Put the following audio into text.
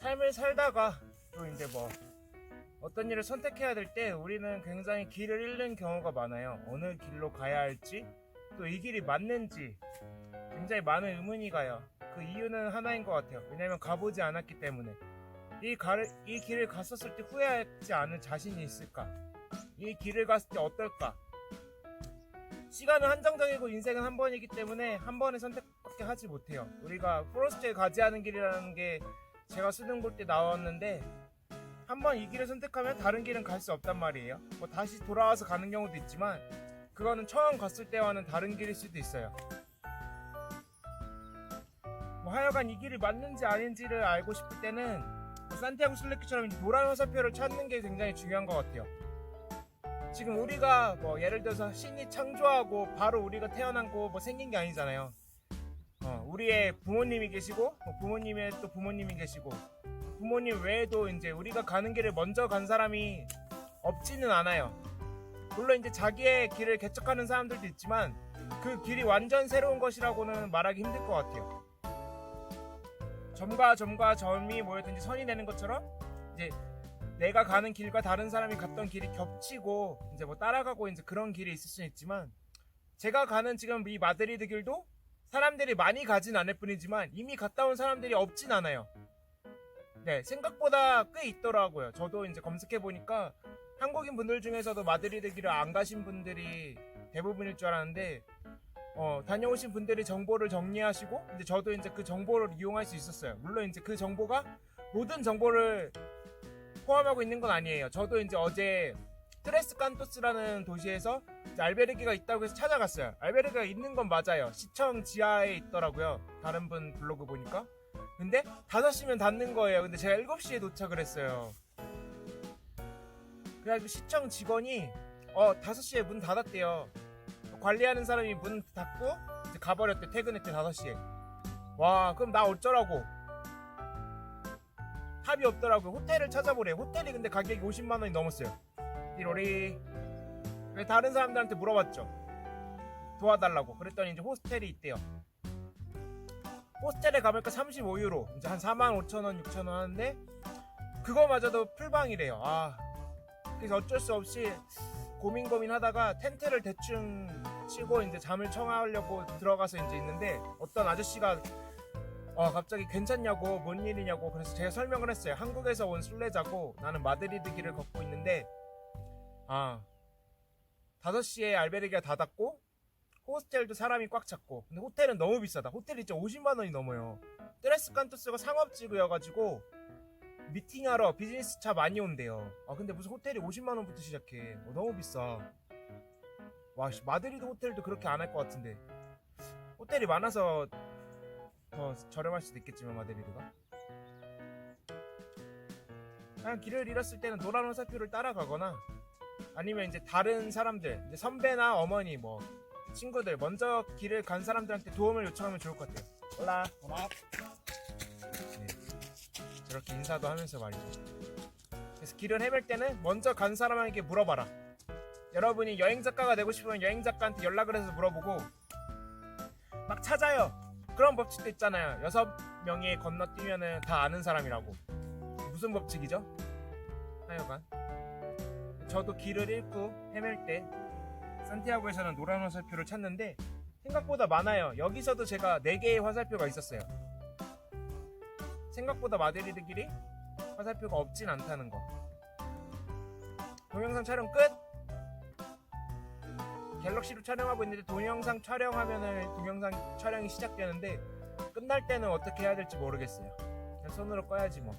삶을 살다가 또 이제 뭐 어떤 일을 선택해야 될 때 우리는 굉장히 길을 잃는 경우가 많아요. 어느 길로 가야 할지 또 이 길이 맞는지 굉장히 많은 의문이 가요. 그 이유는 하나인 것 같아요. 왜냐면 가보지 않았기 때문에 이, 가를, 이 길을 갔었을 때 후회하지 않을 자신이 있을까? 이 길을 갔을 때 어떨까? 시간은 한정적이고 인생은 한 번이기 때문에 한 번의 선택밖에 하지 못해요. 우리가 프로스트에 가지 않은 길이라는 게 제가 볼때 나왔는데 한번 이 길을 선택하면 다른 길은 갈 수 없단 말이에요. 뭐 다시 돌아와서 가는 경우도 있지만 그거는 처음 갔을 때와는 다른 길일 수도 있어요. 뭐 하여간 이 길이 맞는지 아닌지를 알고 싶을 때는 뭐 산티아고 슬레키처럼 노란 화살표를 찾는 게 굉장히 중요한 것 같아요. 지금 우리가 뭐 예를 들어서 신이 창조하고 바로 우리가 태어난고 뭐 생긴 게 아니잖아요. 어, 우리의 부모님이 계시고 뭐 부모님의 또 부모님이 계시고 부모님 외에도 이제 우리가 가는 길을 먼저 간 사람이 없지는 않아요. 물론 이제 자기의 길을 개척하는 사람들도 있지만 그 길이 완전 새로운 것이라고는 말하기 힘들 것 같아요. 점과 점과 점이 모여든지 선이 되는 것처럼 이제 내가 가는 길과 다른 사람이 갔던 길이 겹치고 이제 뭐 따라가고 이제 그런 길이 있을 수는 있지만 제가 가는 지금 이 마드리드 길도 사람들이 많이 가진 않을 뿐이지만 이미 갔다 온 사람들이 없진 않아요. 네, 생각보다 꽤 있더라고요. 저도 이제 검색해 보니까 한국인 분들 중에서도 마드리드 길을 안 가신 분들이 대부분일 줄 알았는데 어, 다녀오신 분들이 정보를 정리하시고 이제 저도 이제 그 정보를 이용할 수 있었어요. 물론 이제 그 정보가 모든 정보를 포함하고 있는 건 아니에요. 저도 이제 어제 트레스 칸토스라는 도시에서 알베르기가 있다고 해서 찾아갔어요. 알베르기가 있는 건 맞아요. 시청 지하에 있더라고요. 다른 분 블로그 보니까. 근데 5시면 닫는 거예요. 근데 제가 7시에 도착을 했어요. 그래가지고 시청 직원이 어 5시에 문 닫았대요. 관리하는 사람이 문 닫고 이제 가버렸대. 퇴근했대 5시에. 와 그럼 나 어쩌라고. 합이 없더라고요. 호텔을 찾아보래. 호텔이 근데 가격이 50만 원이 넘었어요. 그래서 다른 사람들한테 물어봤죠. 도와달라고. 그랬더니 이제 호스텔이 있대요. 호스텔에 가보니까 35유로. 이제 한 4만 5천 원, 6천 원 하는데 그거마저도 풀방이래요. 아. 그래서 어쩔 수 없이 고민 고민 하다가 텐트를 대충 치고 이제 잠을 청하려고 들어가서 이제 있는데 어떤 아저씨가 어, 갑자기 괜찮냐고 뭔 일이냐고 그래서 제가 설명을 했어요. 한국에서 온 순례자고 나는 마드리드 길을 걷고 있는데 아 5시에 알베르기가 닫았고 호스텔도 사람이 꽉 찼고 근데 호텔은 너무 비싸다. 호텔이 진짜 50만 원이 넘어요. 트레스 칸토스가 상업지구여가지고 미팅하러 비즈니스 차 많이 온대요. 아 근데 무슨 호텔이 50만 원부터 시작해. 어, 너무 비싸. 와 씨, 마드리드 호텔도 그렇게 안 할 것 같은데 호텔이 많아서 더 저렴할 수도 있겠지만 마드리드가 그냥 길을 잃었을 때는 노란 화살표를 따라가거나 아니면 이제 다른 사람들 이제 선배나 어머니 뭐 친구들 먼저 길을 간 사람들한테 도움을 요청하면 좋을 것 같아요 올라 네. 저렇게 인사도 하면서 말이죠 그래서 길을 헤맬 때는 먼저 간 사람에게 물어봐라 여러분이 여행 작가가 되고 싶으면 여행 작가한테 연락을 해서 물어보고 막 찾아요 그런 법칙도 있잖아요. 여섯 명이 건너뛰면은 다 아는 사람이라고. 무슨 법칙이죠? 하여간. 저도 길을 잃고 헤맬 때 산티아고에서는 노란 화살표를 찾는데 생각보다 많아요. 여기서도 제가 4개의 화살표가 있었어요. 생각보다 마드리드 길이 화살표가 없진 않다는 거. 동영상 촬영 끝! 갤럭시로 촬영하고 있는데 동영상 촬영하면은 동영상 촬영이 시작되는데 끝날 때는 어떻게 해야 될지 모르겠어요. 그냥 손으로 꺼야지 뭐.